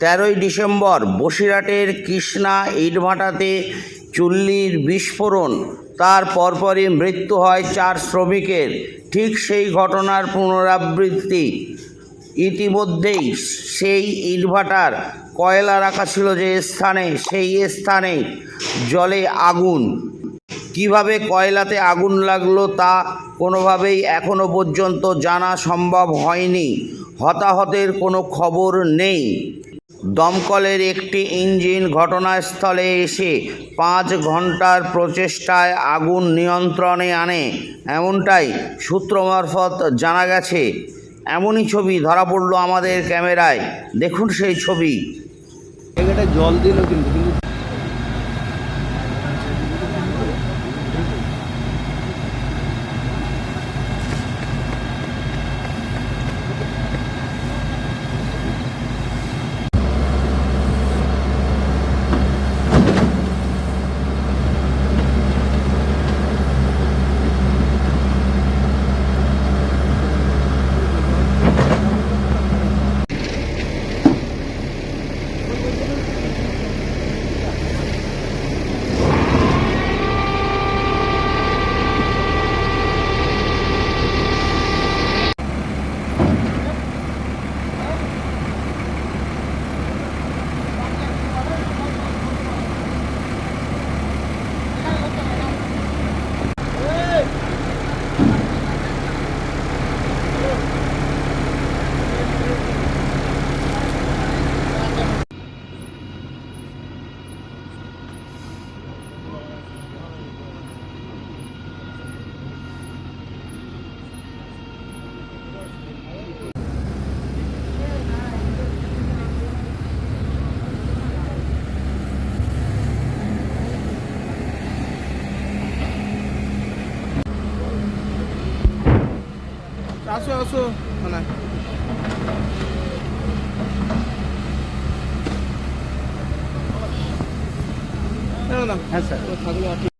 তেরোই ডিসেম্বর বসিরহাটের কৃষ্ণা ইটভাটাতে চুল্লির বিস্ফোরণ। তার পরপরই মৃত্যু হয় চার শ্রমিকের। ঠিক সেই ঘটনার পুনরাবৃত্তি। ইতিমধ্যেই সেই ইটভাটার কয়লা রাখা ছিল যে স্থানে, সেই স্থানে জলে আগুন। কীভাবে কয়লাতে আগুন লাগল তা কোনোভাবেই এখনও পর্যন্ত জানা সম্ভব হয়নি। হতাহতের কোনো খবর নেই। দমকলের একটি ইঞ্জিন ঘটনাস্থলে এসে পাঁচ ঘণ্টার প্রচেষ্টায় আগুন নিয়ন্ত্রণে আনে, এমনটাই সূত্র মারফত জানা গেছে। এমনই ছবি ধরা পড়ল আমাদের ক্যামেরায়। দেখুন সেই ছবি। জল দিল কিন্তু আসো আসো। মানে হ্যাঁ স্যার। থাকলে